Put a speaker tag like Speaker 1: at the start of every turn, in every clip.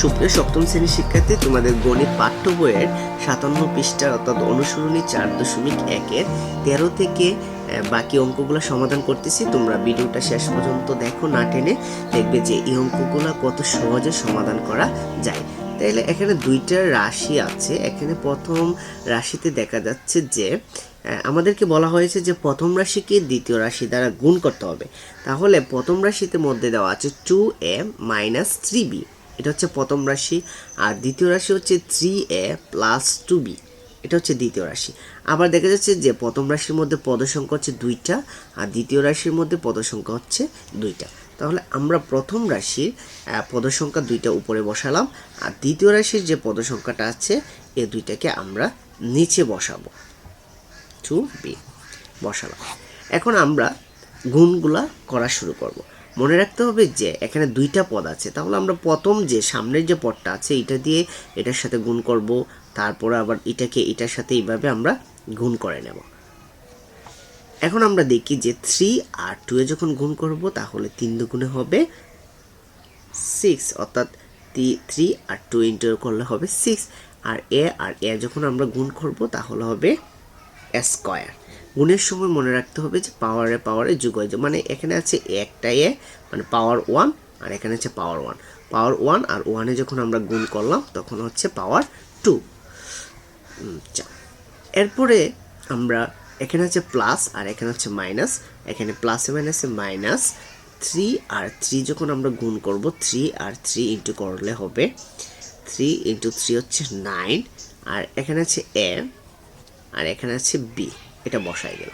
Speaker 1: সুপ্রিয় সপ্তম শ্রেণির শিক্ষার্থী, তোমাদের গণিত পাঠ্য বইয়ের সাতান্ন পৃষ্ঠা অর্থাৎ অনুসরণী চার দশমিক একের তেরো থেকে বাকি অঙ্কগুলো সমাধান করতেছি। তোমরা ভিডিওটা শেষ পর্যন্ত দেখো, না টেনে দেখবে যে এই অঙ্কগুলো কত সহজে সমাধান করা যায়। তাইলে এখানে দুইটা রাশি আছে। এখানে প্রথম রাশিতে দেখা যাচ্ছে যে আমাদেরকে বলা হয়েছে যে প্রথম রাশিকে দ্বিতীয় রাশি দ্বারা গুণ করতে হবে। তাহলে প্রথম রাশিতে মধ্যে দেওয়া আছে two A minus three B এটা হচ্ছে প্রথম রাশি আর দ্বিতীয় রাশি হচ্ছে three A plus two B এটা হচ্ছে দ্বিতীয় রাশি। আবার দেখা যাচ্ছে যে প্রথম রাশির মধ্যে পদ সংখ্যা হচ্ছে দুইটা আর দ্বিতীয় রাশির মধ্যে পদ সংখ্যা হচ্ছে দুইটা। তাহলে আমরা প্রথম রাশির আহ, পদ সংখ্যা দুইটা উপরে বসালাম আর দ্বিতীয় রাশির যে পদ সংখ্যাটা আছে এ দুইটাকে আমরা নিচে বসাবো। টু বি বসালাম। এখন আমরা গুণগুলা করা শুরু করব। মনে রাখতে হবে যে, এখানে দুইটা পদ আছে। তাহলে আমরা প্রথম যে, সামনের যে পদটা আছে, এটা দিয়ে এটার সাথে গুণ করব, তারপরে আবার এটাকে এটার সাথে এইভাবে আমরা গুণ করে নেব। এখন আমরা দেখি যে থ্রি আর টু এ যখন গুণ করব, তাহলে তিন দুগুণে হবে সিক্স অর্থাৎ থ্রি আর টু ইন্টু করলে হবে সিক্স আর এ আর এ যখন আমরা গুণ করব, তাহলে হবে স্কোয়ার গুণের সময় মনে রাখতে হবে যে পাওয়ারে পাওয়ারে যোগ হয়ে মানে এখানে আছে একটা এ মানে পাওয়ার ওয়ান আর এখানে আছে পাওয়ার ওয়ান পাওয়ার ওয়ান আর ওয়ানে যখন আমরা গুণ করলাম, তখন হচ্ছে পাওয়ার টু এরপরে আমরা, এখানে আছে প্লাস আর এখানে হচ্ছে মাইনাস এখানে প্লাসে মাইনাসে মাইনাস থ্রি আর থ্রি যখন আমরা গুণ করব থ্রি আর থ্রি ইন্টু করলে হবে। থ্রি ইন্টু থ্রি হচ্ছে নাইন আর এখানে আছে এ আর এখানে আছে বি এটা বসাই গেল।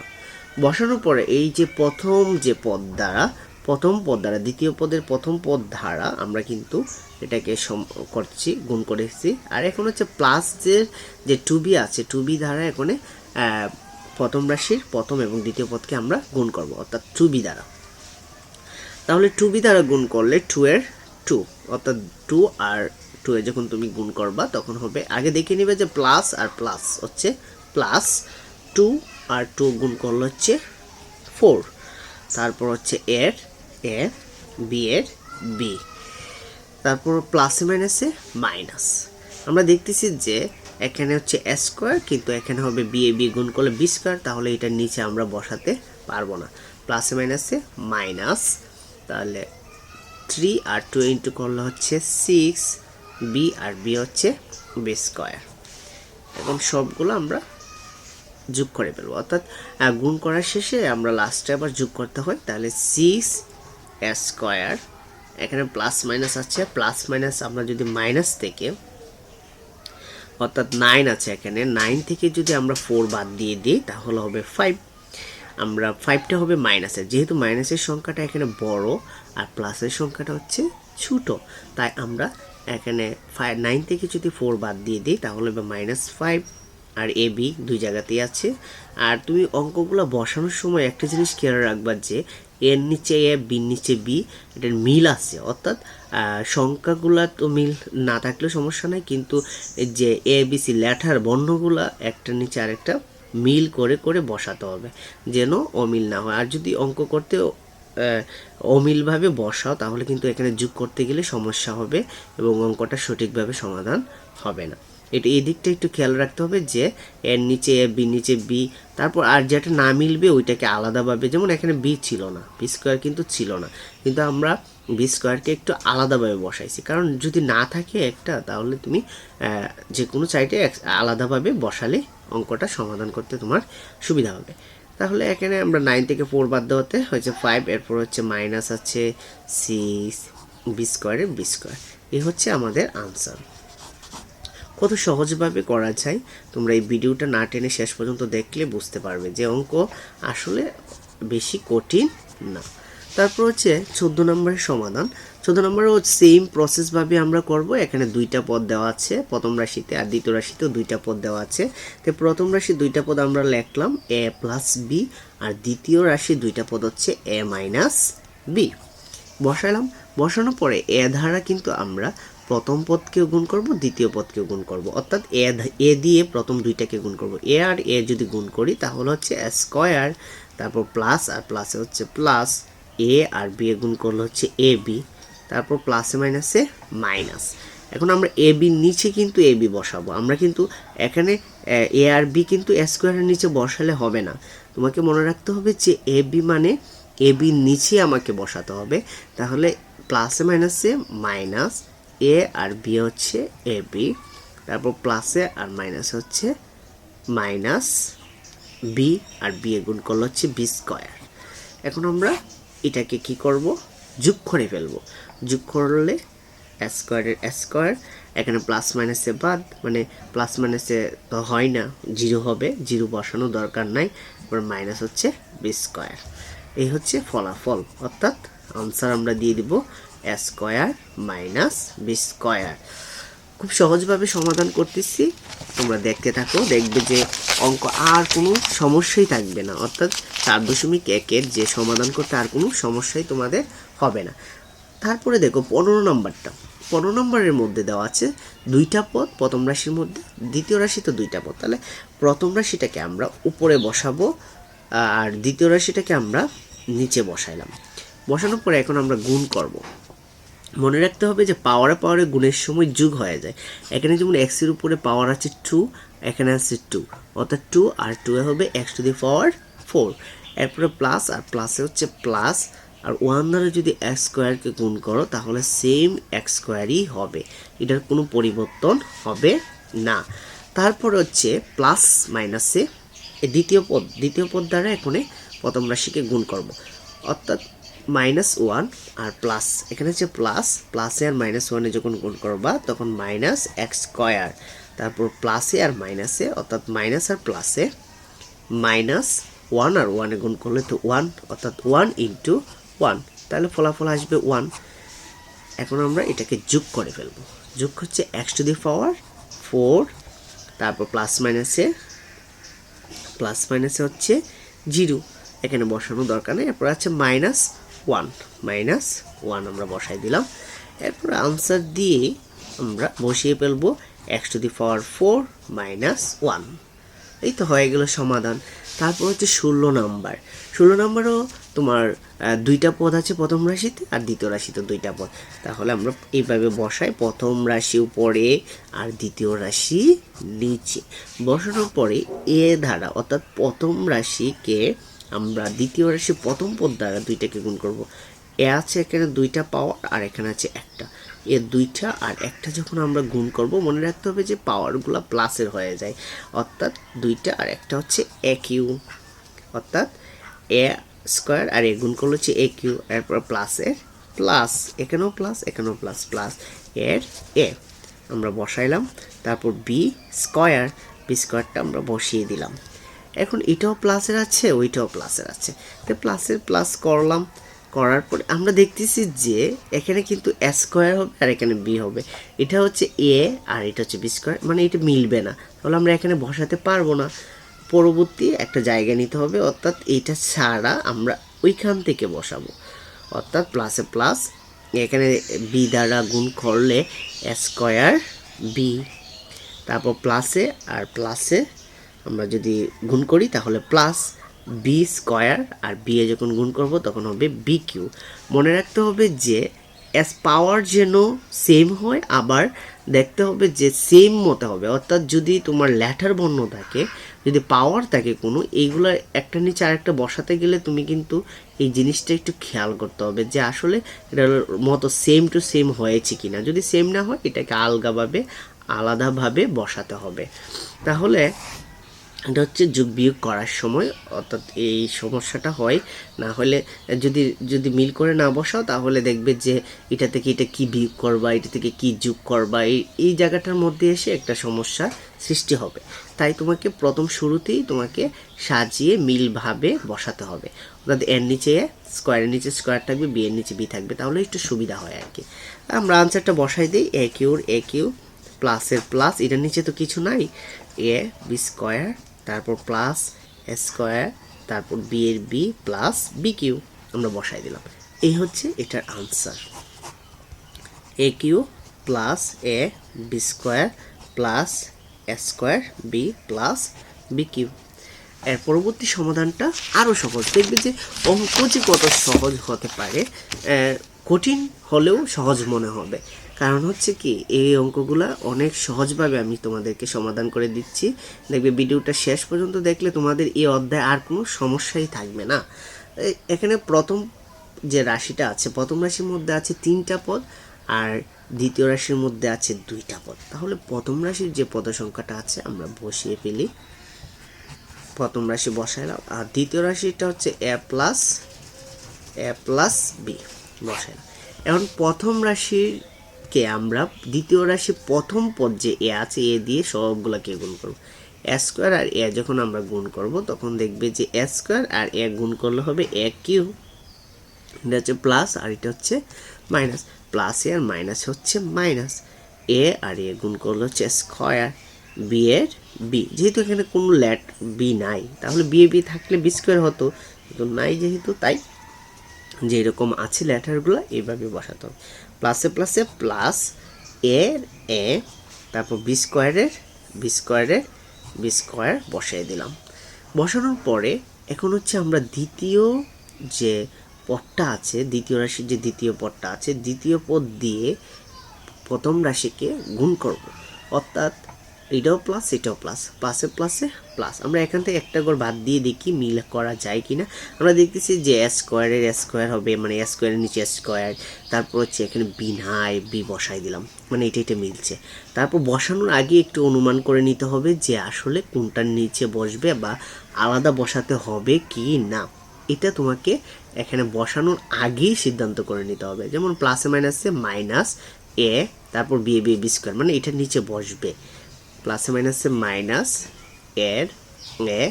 Speaker 1: বসানোর পরে এই যে প্রথম যে পদ দ্বারা প্রথম পদ দ্বারা দ্বিতীয় পদের প্রথম পদ ধারা আমরা কিন্তু এটাকে সম- করছি, গুণ করেছি। আর এখন হচ্ছে প্লাস যে যে টু বি আছে টু বি দ্বারা এখানে প্রথম রাশির প্রথম এবং দ্বিতীয় পদকে আমরা গুণ করব, অর্থাৎ টু বি দ্বারা। তাহলে টু বি দ্বারা গুণ করলে টু এর টু অর্থাৎ টু আর টু এ যখন তুমি গুণ করবা, তখন হবে, আগে দেখে নিবে যে প্লাস আর প্লাস হচ্ছে প্লাস টু আর টু গুণ করলে হচ্ছে ফোর তারপর হচ্ছে এর, এ, বি এর, বি। তারপর প্লাসে মাইনাসে মাইনাস আমরা দেখতেছি যে এখানে হচ্ছে এ স্কোয়ার কিন্তু এখানে হবে বি এ বি গুণ করলে বি স্কোয়ার তাহলে এটার নিচে আমরা বসাতে পারব না। প্লাসে মাইনাসে মাইনাস তাহলে থ্রি আর টু ইন্টু করলে হচ্ছে সিক্স বি আর বি হচ্ছে বি স্কোয়ার এখন সবগুলো আমরা যোগ করে ফেলব। অর্থাৎ গুণ করার শেষে আমরা লাস্টে আবার যোগ করতে হয়, তাহলে সিক্স স্কোয়ার এখানে প্লাস মাইনাস আছে প্লাস মাইনাস আমরা যদি মাইনাস থেকে, অর্থাৎ নাইন আছে এখানে নাইন থেকে যদি আমরা ফোর বাদ দিয়ে দিই, তাহলে হবে ফাইভ আমরা ফাইভটা হবে মাইনাসের যেহেতু মাইনাসের সংখ্যাটা এখানে বড়, আর প্লাসের সংখ্যাটা হচ্ছে ছোট, তাই আমরা এখানে ফাইভ নাইন থেকে যদি ফোর বাদ দিয়ে দিই, তাহলে হবে মাইনাস ফাইভ আর এ বি দুই জায়গাতেই আছে। আর তুমি অঙ্কগুলো বসানোর সময় একটা জিনিস খেয়াল রাখবা যে এর নিচে এ বির নিচে বি এটার মিল আছে। অর্থাৎ সংখ্যাগুলা তো মিল না থাকলেও সমস্যা নাই, কিন্তু যে এ বি সি লেটার বর্ণগুলা একটা নিচে আরেকটা মিল করে করে বসাতে হবে, যেন অমিল না হয়। আর যদি অঙ্ক করতে অমিলভাবে বসাও, তাহলে কিন্তু এখানে যোগ করতে গেলে সমস্যা হবে এবং অঙ্কটা সঠিকভাবে সমাধান হবে না। এটা এই দিকটা একটু খেয়াল রাখতে হবে যে এর নিচে এ, বি, নিচে বি, তারপর আর যেটা না মিলবে ওইটাকে আলাদাভাবে, যেমন এখানে বি ছিল না, বি স্কোয়ার কিন্তু ছিল না। কিন্তু আমরা বি স্কোয়ারকে একটু আলাদাভাবে বসাইছি। কারণ যদি না থাকে একটা, তাহলে তুমি যে কোনো সাইডে আলাদাভাবে বসালে অঙ্কটা সমাধান করতে তোমার সুবিধা হবে। তাহলে এখানে আমরা নাইন থেকে ফোর বাদ দেওয়াতে হয়েছে ফাইভ এরপর হচ্ছে মাইনাস আছে সিক্স বি স্কোয়ারের বি স্কোয়ার এই হচ্ছে আমাদের আনসার কত সহজভাবে করা যায়, তোমরা এই ভিডিওটা না টেনে শেষ পর্যন্ত দেখলে বুঝতে পারবে যে অঙ্ক আসলে বেশি কঠিন না। তারপর হচ্ছে চোদ্দ নম্বরের সমাধান। চোদ্দ নম্বরও সেম প্রসেসভাবে আমরা করব। এখানে দুইটা পদ দেওয়া আছে। প্রথম রাশিতে আর দ্বিতীয় রাশিতেও দুইটা পদ দেওয়া আছে। তো প্রথম রাশি দুইটা পদ আমরা লিখলাম এ প্লাস বি আর দ্বিতীয় রাশি দুইটা পদ হচ্ছে এ মাইনাস বি বসালাম বসানোর পরে এ ধারা কিন্তু আমরা প্রথম পদকেও গুণ করব, দ্বিতীয় পদকেও গুণ করব। অর্থাৎ এ এ দিয়ে প্রথম দুইটাকে গুণ করব। এ আর এ যদি গুণ করি, তাহলে হচ্ছে স্কোয়ার, তারপর প্লাস, আর প্লাসে হচ্ছে plus. A R B A গুণ করলে হচ্ছে এ বি, তারপর প্লাসে মাইনাসে মাইনাস। এখন আমরা এ বির নিচে কিন্তু এ বি বসাবো। আমরা কিন্তু এখানে, এ আর বি কিন্তু স্কোয়ারের নিচে বসালে হবে না। তোমাকে মনে রাখতে হবে যে এ বি মানে এ বির নিচে আমাকে বসাতে হবে। তাহলে প্লাসে মাইনাসে মাইনাস এ আর বি হচ্ছে এ বি তারপর প্লাসে আর মাইনাস হচ্ছে মাইনাস বি আর বি এ গুণ করলে হচ্ছে বি স্কোয়ার এখন আমরা এটাকে কি করব? যোগ করে ফেলব যোগ করলে স্কোয়ারের স্কোয়ার এখানে প্লাস মাইনাসে বাদ মানে প্লাস মাইনাসে তো হয় না জিরো হবে জিরো বসানো দরকার নাই এবার মাইনাস হচ্ছে বি স্কোয়ার এই হচ্ছে ফলাফল, অর্থাৎ আনসার আমরা দিয়ে দিব স্কোয়ার মাইনাস বি স্কোয়ার। খুব সহজভাবে সমাধান করতেছি। তোমরা দেখতে থাকো, দেখবে যে অঙ্ক আর কোনো সমস্যাই থাকবে না। অর্থাৎ চার দশমিক একের যে সমাধান করতে আর কোনো সমস্যাই তোমাদের হবে না। তারপরে দেখো পনেরো নম্বরটা। পনেরো নম্বরের মধ্যে দেওয়া আছে দুইটা পদ, প্রথম রাশির মধ্যে, দ্বিতীয় রাশিতে দুইটা পদ। তাহলে প্রথম রাশিটাকে আমরা উপরে বসাবো আর দ্বিতীয় রাশিটাকে আমরা নিচে বসাইলাম। বসানোর পরে এখন আমরা গুণ করব। মনে রাখতে হবে যে পাওয়ারে পাওয়ারে গুণের সময় যুগ হয়ে যায়। এখানে যেমন এক্সের উপরে পাওয়ার আছে টু এখানে আছে টু অর্থাৎ টু আর টু এ হবে X to the power four এরপরে প্লাস আর প্লাসে হচ্ছে প্লাস আর ওয়ান দ্বারা যদি এক্স স্কোয়ারকে গুণ করো, তাহলে সেম এক্স স্কোয়ারই হবে। এটার কোনো পরিবর্তন হবে না। তারপর হচ্ছে প্লাস মাইনাসে দ্বিতীয় পদ দ্বিতীয় পদ দ্বারা এখানে প্রথম রাশিকে গুণ করব। অর্থাৎ মাইনাস ওয়ান আর প্লাস এখানে হচ্ছে প্লাস প্লাসে আর মাইনাস ওয়ানে যখন গুণ করবা, তখন মাইনাস এক্স স্কোয়ার তারপর প্লাসে আর মাইনাসে অর্থাৎ মাইনাস আর প্লাসে মাইনাস ওয়ান আর ওয়ানে গুণ করলে তো ওয়ান অর্থাৎ ওয়ান ইন্টু ওয়ান তাহলে ফলাফল আসবে ওয়ান এখন আমরা এটাকে যোগ করে ফেলব। যোগ হচ্ছে X to the power four তারপর প্লাস মাইনাসে প্লাস মাইনাসে হচ্ছে জিরো এখানে বসানো দরকার নেই, এরপর আছে মাইনাস ওয়ান মাইনাস ওয়ান আমরা বসাই দিলাম। এরপর আনসার দিয়ে আমরা বসিয়ে ফেলব X to the power four minus one এই তো হয়ে গেল সমাধান। তারপর হচ্ছে ষোলো নাম্বার ষোলো নাম্বারও তোমার দুইটা পদ আছে প্রথম রাশিতে আর দ্বিতীয় রাশিতে দুইটা পদ। তাহলে আমরা এইভাবে বসাই। প্রথম রাশি উপরে আর দ্বিতীয় রাশি নিচে। বসানোর পরে এ ধারা, অর্থাৎ প্রথম রাশিকে আমরা দ্বিতীয় রাশি প্রথম পদ দ্বারা দুইটাকে গুণ করব। এ আছে এখানে দুইটা পাওয়ার আর এখানে আছে একটা। এর দুইটা আর একটা যখন আমরা গুণ করব, মনে রাখতে হবে যে পাওয়ারগুলো প্লাসের হয়ে যায়। অর্থাৎ দুইটা আর একটা হচ্ছে এ কিউ অর্থাৎ এ স্কোয়ার আর এ গুণ করলে হচ্ছে এ কিউ এরপর প্লাসের প্লাস এখানেও প্লাস এখানেও প্লাস প্লাস এর এ আমরা বসাইলাম, তারপর বি স্কোয়ার বি স্কোয়ারটা আমরা বসিয়ে দিলাম। এখন এটাও প্লাসের আছে, ওইটাও প্লাসের আছে। তো প্লাসের প্লাস করলাম, করার পরে আমরা দেখতেছি যে এখানে কিন্তু এ স্কোয়ার হবে আর এখানে বি হবে। এটা হচ্ছে এ আর এটা হচ্ছে বি স্কোয়ার মানে এটা মিলবে না। তাহলে আমরা এখানে বসাতে পারব না। পরবর্তী একটা জায়গা নিতে হবে, অর্থাৎ এইটা ছাড়া আমরা ওইখান থেকে বসাবো। অর্থাৎ প্লাসে প্লাস এখানে বি দ্বারা গুণ করলে স্কোয়ার বি তারপর প্লাসে আর প্লাসে আমরা যদি গুণ করি, তাহলে প্লাস বি স্কোয়ার আর বি এ যখন গুণ করব, তখন হবে বি কিউ মনে রাখতে হবে যে এস পাওয়ার যেন সেম হয়, আবার দেখতে হবে যে সেম মতো হবে। অর্থাৎ যদি তোমার ল্যাটার বর্ণ থাকে, যদি পাওয়ার থাকে কোনো, এইগুলো একটা নিচে আরেকটা বসাতে গেলে তুমি কিন্তু এই জিনিসটা একটু খেয়াল করতে হবে যে আসলে এটার মতো সেম টু সেম হয়েছে কি না যদি সেম না হয়, এটাকে আলগাভাবে, আলাদাভাবে বসাতে হবে। তাহলে এটা হচ্ছে যোগ বিয়োগ করার সময়, অর্থাৎ এই সমস্যাটা হয়। না হলে যদি যদি মিল করে না বসাও, তাহলে দেখবে যে এটা থেকে এটা কি বিয়োগ করবা, এটা থেকে কি যোগ করবা, এই এই জায়গাটার মধ্যে এসে একটা সমস্যার সৃষ্টি হবে। তাই তোমাকে প্রথম শুরুতেই তোমাকে সাজিয়ে মিলভাবে বসাতে হবে। অর্থাৎ এর নিচে স্কোয়ারের নিচে স্কোয়ার থাকবে, বি এর নিচে বি থাকবে, তাহলে একটু সুবিধা হয় আর কি। আমরা আনসারটা বসাই দিই এ কিউর এ কিউ প্লাসের প্লাস এটার নিচে তো কিছু নাই। এ বি স্কোয়ার তারপর প্লাস স্কোয়ার তারপর বি এর বি প্লাস বি কিউ আমরা বসাই দিলাম। এই হচ্ছে এটার answer A cube plus A B square plus square B plus B cube এর পরবর্তী সমাধানটা আরও সহজ। দেখবে যে অঙ্ক যে কত সহজ হতে পারে কঠিন হলেও সহজ মনে হবে। কারণ হচ্ছে কি, এই অঙ্কগুলা অনেক সহজভাবে আমি তোমাদেরকে সমাধান করে দিচ্ছি। দেখবে ভিডিওটা শেষ পর্যন্ত দেখলে তোমাদের এই অধ্যায় আর কোনো সমস্যাই থাকবে না। এখানে প্রথম যে রাশিটা আছে, প্রথম রাশির মধ্যে আছে তিনটা পদ আর দ্বিতীয় রাশির মধ্যে আছে দুইটা পদ। তাহলে প্রথম রাশির যে পদ সংখ্যাটা আছে, আমরা বসিয়ে ফেলি। প্রথম রাশি বসাইলাম আর দ্বিতীয় রাশিটা হচ্ছে A plus A plus B বসাইলাম এখন প্রথম রাশিকে আমরা? দ্বিতীয় রাশি প্রথম পদ যে এ আছে, এ দিয়ে সবগুলোকে গুণ করব। এ স্কোয়ার আর এ যখন আমরা গুণ করব, তখন দেখবে যে এ স্কোয়ার আর এ গুণ করলে হবে এ কিউ। এটা হচ্ছে প্লাস আর এটা হচ্ছে মাইনাস। প্লাস এ আর মাইনাস হচ্ছে মাইনাস। এ আর এ গুণ করলে হচ্ছে স্কয়ার। বি এর বি। যেহেতু এখানে কোনো ল্যাট বি নাই, তাহলে বি বি থাকলে বি স্কোয়ার হতো। কিন্তু নাই যেহেতু, তাই যেরকম আছে ল্যাটারগুলো এইভাবে বসাতে হবে। প্লাসে প্লাসে প্লাস এর এ, তারপর বি স্কোয়ারের বি স্কোয়ারের, বি স্কোয়ার বসিয়ে দিলাম। বসানোর পরে এখন হচ্ছে আমরা দ্বিতীয় যে পদটা আছে, দ্বিতীয় রাশির যে দ্বিতীয় পদটা আছে, দ্বিতীয় পদ দিয়ে প্রথম রাশিকে গুণ করব। অর্থাৎ এটাও প্লাস এটাও প্লাস প্লাসে প্লাসে প্লাস আমরা এখান থেকে একটা করে বাদ দিয়ে দেখি মিল করা যায় কি না আমরা দেখতেছি যে এস স্কোয়ারের এস স্কোয়ার হবে মানে এস স্কোয়ারের নিচে স্কোয়ার তারপর হচ্ছে এখানে বি নাই বি বসাই দিলাম। মানে এটা এটা মিলছে। তারপর বসানোর আগে একটু অনুমান করে নিতে হবে যে আসলে কোনটার নিচে বসবে বা আলাদা বসাতে হবে কি না। এটা তোমাকে এখানে বসানোর আগেই সিদ্ধান্ত করে নিতে হবে। যেমন প্লাসে মাইনাসে মাইনাস এ তারপর বি বি বি স্কোয়ার মানে এটার নিচে বসবে। প্লাসে মাইনাসে মাইনাস এর এ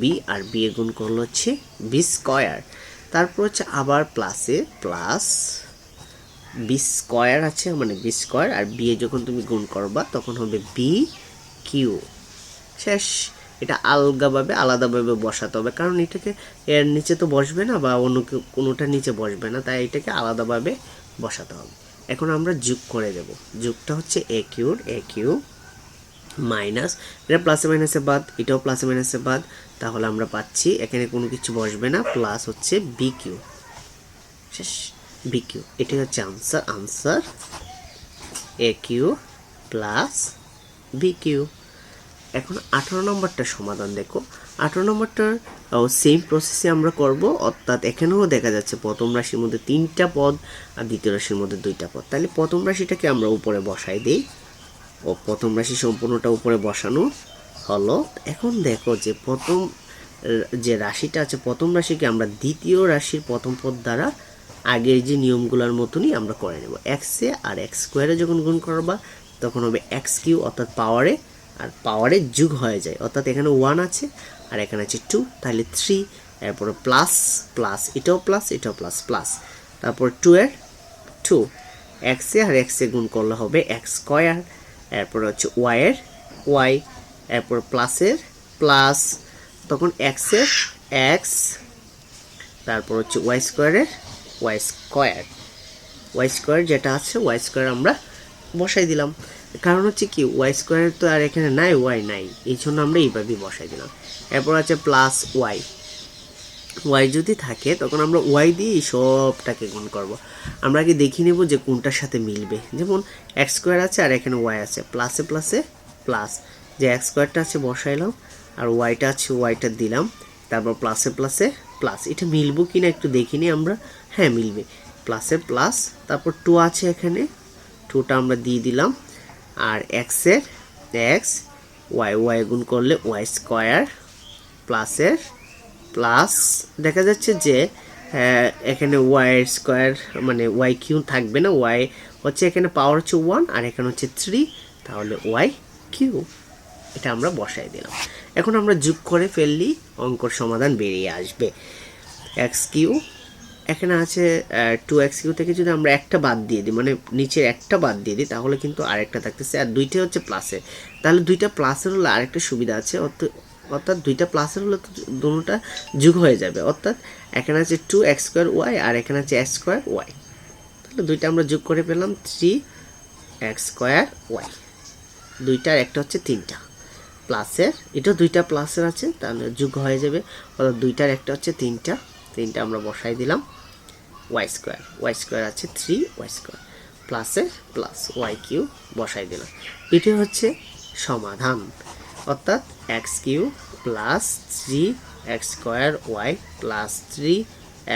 Speaker 1: বি আর বি এ গুণ করল হচ্ছে বি স্কোয়ার তারপর হচ্ছে আবার প্লাসে প্লাস বি স্কোয়ার আছে মানে বি স্কোয়ার আর বি এ যখন তুমি গুণ করবা তখন হবে বি কিউ শেষ। এটা আলগাভাবে, আলাদাভাবে বসাতে হবে, কারণ এটাকে এর নিচে তো বসবে না বা অন্য কোনোটার নিচে বসবে না, তাই এটাকে আলাদাভাবে বসাতে হবে। এখন আমরা যোগ করে দেব। যোগটা হচ্ছে এ কিউর এ কিউ মাইনাস। এটা প্লাসে মাইনাসে বাদ, এটাও প্লাসে মাইনাসে বাদ। তাহলে আমরা পাচ্ছি, এখানে কোনো কিছু বসবে না প্লাস হচ্ছে বি কিউ শেষ বি কিউ এটাই হচ্ছে answer answer A cube plus B cube এখন আঠারো নম্বরটা সমাধান দেখো। আঠারো নম্বরটার সেম প্রসেসে আমরা করব, অর্থাৎ এখানেও দেখা যাচ্ছে প্রথম রাশির মধ্যে তিনটা পদ আর দ্বিতীয় রাশির মধ্যে দুইটা পদ। তাহলে প্রথম রাশিটাকে আমরা উপরে বসাই দিই। ও প্রথম রাশি সম্পূর্ণটা উপরে বসানো হলো। এখন দেখো যে প্রথম, যে রাশিটা আছে, প্রথম রাশিকে আমরা দ্বিতীয় রাশির প্রথম পদ দ্বারা আগের যে নিয়মগুলোর মতনই আমরা করে নেব। এক্সে আর এক্স স্কোয়ারে যখন গুণ করবা, তখন হবে এক্স কিউ অর্থাৎ পাওয়ারে আর পাওয়ারে যুগ হয়ে যায়। অর্থাৎ এখানে ওয়ান আছে, আর এখানে আছে টু তাহলে থ্রি এরপরে প্লাস প্লাস এটাও প্লাস এটাও প্লাস প্লাস তারপর টু এর টু এক্সে আর এক্সে গুণ করলে হবে এক্স স্কোয়ার এরপর হচ্ছে ওয়াইয়ের ওয়াই এরপর প্লাসের প্লাস তখন এক্সের এক্স তারপর হচ্ছে ওয়াই স্কোয়ারের ওয়াই স্কোয়ার ওয়াই স্কোয়ার যেটা আছে ওয়াই স্কোয়ার আমরা বসাই দিলাম। কারণ হচ্ছে কি ওয়াই স্কোয়ার তো আর এখানে নাই ওয়াই নাই, এই জন্য আমরা এইভাবেই বসাই দিলাম। এরপর আছে প্লাস ওয়াই ওয়াই যদি থাকে, তখন আমরা ওয়াই দিয়ে সবটাকে গুণ করব। আমরা আগে দেখে নেব যে কোনটার সাথে মিলবে। যেমন এক্স স্কোয়ার আছে আর এখানে ওয়াই আছে। প্লাসে প্লাসে প্লাস যে এক্স স্কোয়ারটা আছে বসাইলাম, আর ওয়াইটা আছে ওয়াইটা দিলাম। তারপর প্লাসে প্লাসে প্লাস এটা মিলবো কি না একটু দেখিনি আমরা। হ্যাঁ মিলবে। প্লাসে প্লাস তারপর টু আছে এখানে। টুটা আমরা দিয়ে দিলাম। আর এক্সের এক্স ওয়াই ওয়াই গুণ করলে ওয়াই স্কোয়ার প্লাসের প্লাস দেখা যাচ্ছে যে এখানে ওয়াই স্কোয়ার মানে ওয়াই কিউ থাকবে না ওয়াই হচ্ছে এখানে পাওয়ার হচ্ছে ওয়ান আর এখানে হচ্ছে থ্রি তাহলে ওয়াই কিউ এটা আমরা বসাই দিলাম। এখন আমরা যোগ করে ফেললি, অঙ্কর সমাধান বেরিয়ে আসবে। এক্স কিউ এখানে আছে টু এক্স কিউ থেকে যদি আমরা একটা বাদ দিয়ে দিই মানে নিচের একটা বাদ দিয়ে দিই, তাহলে কিন্তু আরেকটা থাকতেছে, আর দুইটা হচ্ছে প্লাসে তাহলে দুইটা প্লাসের হলে আরেকটা সুবিধা আছে, অর্থ- অর্থাৎ দুইটা প্লাসের হলে তো দুটোটা যোগ হয়ে যাবে। অর্থাৎ এখানে আছে টু এক্স স্কোয়ার ওয়াই আর এখানে আছে এক্স স্কোয়ার ওয়াই তাহলে দুইটা আমরা যোগ করে পেলাম থ্রি এক্স স্কোয়ার ওয়াই দুইটার একটা হচ্ছে তিনটা। প্লাসের এটা দুইটা প্লাসের আছে, তাহলে যোগ হয়ে যাবে। অর্থাৎ দুইটার একটা হচ্ছে তিনটা। তিনটা আমরা বসাই দিলাম। ওয়াই স্কোয়ার ওয়াই স্কোয়ার আছে থ্রি ওয়াই স্কোয়ার প্লাসে প্লাস ওয়াই কিউ বসাই দিলাম। এটি হচ্ছে সমাধান। অর্থাৎ X cube plus three X square Y plus three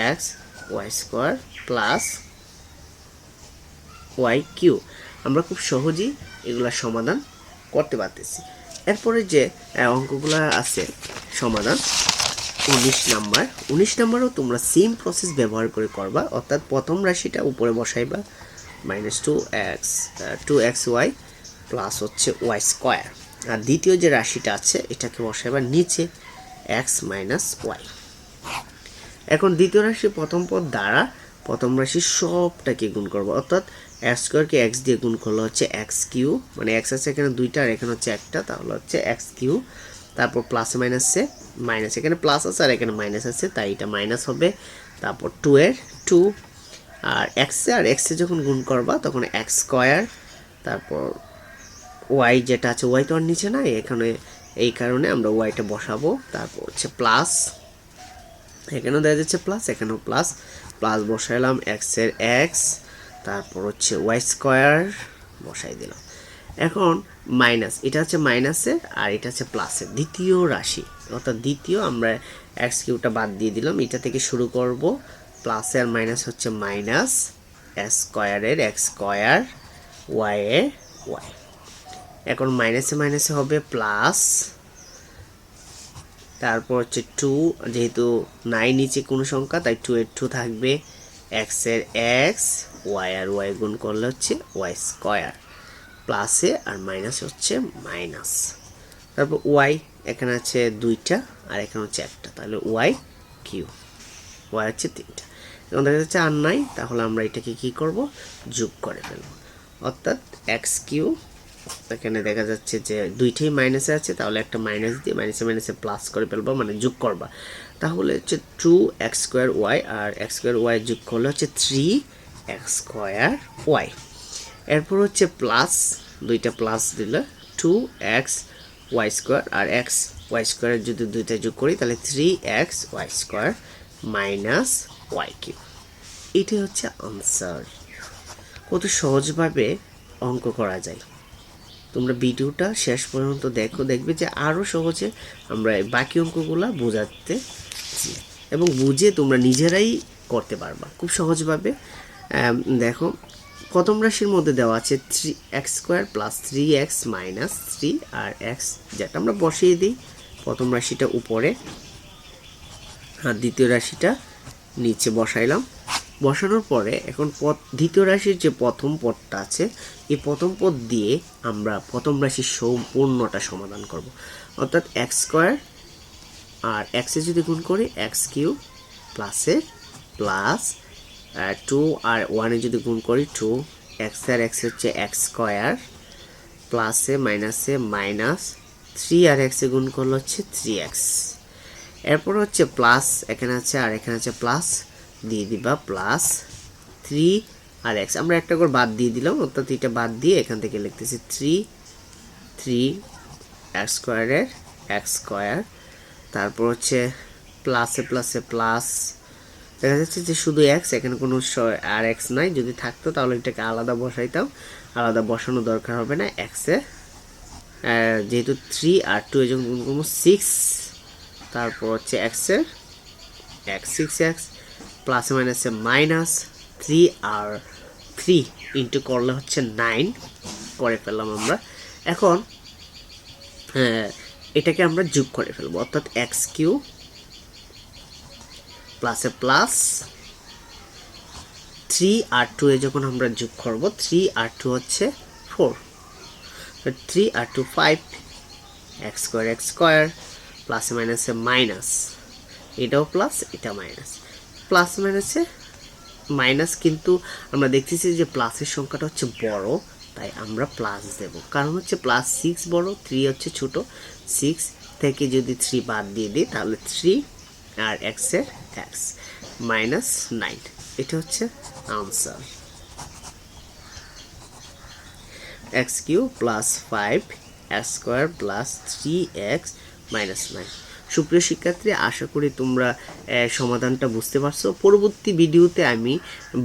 Speaker 1: X Y square plus Y cube আমরা খুব সহজেই এগুলা সমাধান করতে পারতেছি। এরপরে যে অঙ্কগুলো আছে, সমাধান, উনিশ নাম্বার। উনিশ নাম্বারও তোমরা সেম প্রসেস ব্যবহার করে করবা, অর্থাৎ প্রথম রাশিটা উপরে বসাইবা minus two X two X Y plus হচ্ছে ওয়াই স্কোয়ার আর দ্বিতীয় যে রাশিটা আছে, এটাকে বসাইবা নিচে এক্স মাইনাস ওয়াই এখন দ্বিতীয় রাশি প্রথম পদ দ্বারা প্রথম রাশি সবটাকে গুণ করব। অর্থাৎ এক্স স্কোয়ারকে এক্স দিয়ে গুণ করলে হচ্ছে এক্স কিউ মানে এক্স আছে এখানে দুইটা আর এখানে হচ্ছে একটা, তাহলে হচ্ছে এক্স কিউ তারপর প্লাস মাইনাসে মাইনাস এখানে প্লাস আছে আর এখানে মাইনাস আছে, তাই এটা মাইনাস হবে। তারপর টু এর টু আর এক্সে আর এক্সে যখন গুণ করবা, তখন এক্স স্কোয়ার তারপর ওয়াই যেটা আছে ওয়াই তো আর নিচে নাই, এখানে এই কারণে আমরা ওয়াইটা বসাবো। তারপর হচ্ছে প্লাস এখানেও দেখা যাচ্ছে প্লাস এখানেও প্লাস প্লাস বসাইলাম এক্সের এক্স তারপর হচ্ছে ওয়াই স্কোয়ার বসাই দিলাম। এখন মাইনাস এটা হচ্ছে মাইনাসের আর এটা হচ্ছে প্লাসের দ্বিতীয় রাশি, অর্থাৎ দ্বিতীয় আমরা এক্স কিউটা বাদ দিয়ে দিলাম। এটা থেকে শুরু করব। প্লাসে আর মাইনাস হচ্ছে মাইনাস স্কোয়ারের X square Y A Y এখন মাইনাসে মাইনাসে হবে প্লাস তারপর হচ্ছে টু যেহেতু নাই নিচে কোনো সংখ্যা, তাই টু এর টু থাকবে। এক্সের এক্স ওয়াই আর ওয়াই গুণ করলে হচ্ছে ওয়াই স্কোয়ার প্লাসে আর মাইনাস হচ্ছে মাইনাস তারপর ওয়াই এখানে আছে দুইটা, আর এখানে হচ্ছে একটা, তাহলে ওয়াই কিউ ওয়াই হচ্ছে তিনটা। এখন দেখা যাচ্ছে আর নাই, তাহলে আমরা এটাকে কি করব? যোগ করে ফেলব। অর্থাৎ এক্স কিউ এখানে দেখা যাচ্ছে যে দুইটাই মাইনাসে আছে, তাহলে একটা মাইনাস দিয়ে মাইনাসে মাইনাসে প্লাস করে ফেলব মানে যোগ করবা। তাহলে হচ্ছে টু এক্স স্কোয়ার ওয়াই আর এক্স স্কোয়ার ওয়াই যোগ করলে হচ্ছে থ্রি এক্স স্কোয়ার ওয়াই এরপর হচ্ছে প্লাস দুইটা প্লাস দিলে টু এক্স ওয়াই স্কোয়ার আর এক্স ওয়াই স্কোয়ারের যদি দুইটা যোগ করি, তাহলে three X Y square minus Y cube এটাই হচ্ছে আনসার কত সহজভাবে অঙ্ক করা যায়। তোমরা ভিডিওটা শেষ পর্যন্ত দেখো, দেখবে যে আরও সহজে আমরা বাকি অঙ্কগুলো বোঝাতে এবং বুঝে তোমরা নিজেরাই করতে পারবা, খুব সহজভাবে। দেখো, প্রথম রাশির মধ্যে দেওয়া আছে three X square plus three X minus three আর এক্স যেটা আমরা বসিয়ে দিই প্রথম রাশিটা উপরে। আর দ্বিতীয় রাশিটা নিচে বসাইলাম। বসানোর পরে এখন পদ দ্বিতীয় রাশির যে প্রথম পদটা আছে, এই প্রথম পদ দিয়ে আমরা প্রথম রাশির সম্পূর্ণটা সমাধান করব। অর্থাৎ এক্স স্কোয়ার আর এক্সে যদি গুণ করি এক্স কিউ প্লাসে প্লাস টু আর ওয়ানে যদি গুণ করি টু এক্স আর এক্স হচ্ছে এক্স স্কোয়ার প্লাসে মাইনাসে মাইনাস থ্রি আর এক্সে গুণ করলে হচ্ছে থ্রি এক্স এরপর হচ্ছে প্লাস এখানে আছে আর এখানে আছে প্লাস দিয়ে দিবা প্লাস থ্রি আর এক্স আমরা একটা করে বাদ দিয়ে দিলাম অর্থাৎ এটা বাদ দিয়ে এখান থেকে লিখতেছি থ্রি থ্রি এক্স স্কোয়ারের এক্স স্কোয়ার তারপর হচ্ছে প্লাসে প্লাসে প্লাস দেখা যাচ্ছে যে শুধু এক্স এখানে কোনো আর এক্স নাই। যদি থাকতো তাহলে এটাকে আলাদা বসাইতাম। আলাদা বসানো দরকার হবে না এক্সে যেহেতু থ্রি আর টু যখন কোনো সিক্স তারপর হচ্ছে এক্সের এক্স সিক্স এক্স প্লাসে মাইনাসে মাইনাস থ্রি আর থ্রি ইন্টু করলে হচ্ছে নাইন করে ফেললাম আমরা। এখন এটাকে আমরা যোগ করে ফেলব, অর্থাৎ এক্স কিউ প্লাসে প্লাস থ্রি আর টু এ যখন আমরা যোগ করব থ্রি আর টু হচ্ছে ফোর থ্রি আর two five X square X square প্লাসে মাইনাসে মাইনাস এটাও প্লাস এটা মাইনাস প্লাস মাইনাসে মাইনাস কিন্তু আমরা দেখতেছি যে প্লাসের সংখ্যাটা হচ্ছে বড়, তাই আমরা প্লাস দেব। কারণ হচ্ছে প্লাস সিক্স বড় থ্রি হচ্ছে ছোট। সিক্স থেকে যদি থ্রি বাদ দিয়ে দিই, তাহলে থ্রি আর এক্সের এক্স মাইনাস নাইন এটা হচ্ছে answer X cube plus five X square plus three X minus nine সুপ্রিয় শিক্ষার্থী, আশা করি তোমরা সমাধানটা বুঝতে পারছ। পরবর্তী ভিডিওতে আমি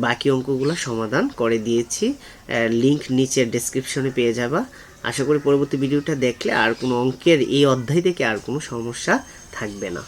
Speaker 1: বাকি অঙ্কগুলো সমাধান করে দিয়েছি। লিংক নিচে ডেসক্রিপশনে পেয়ে যাবা। আশা করি পরবর্তী ভিডিওটা দেখলে আর কোনো অঙ্কের এই অধ্যায় থেকে আর কোনো সমস্যা থাকবে না।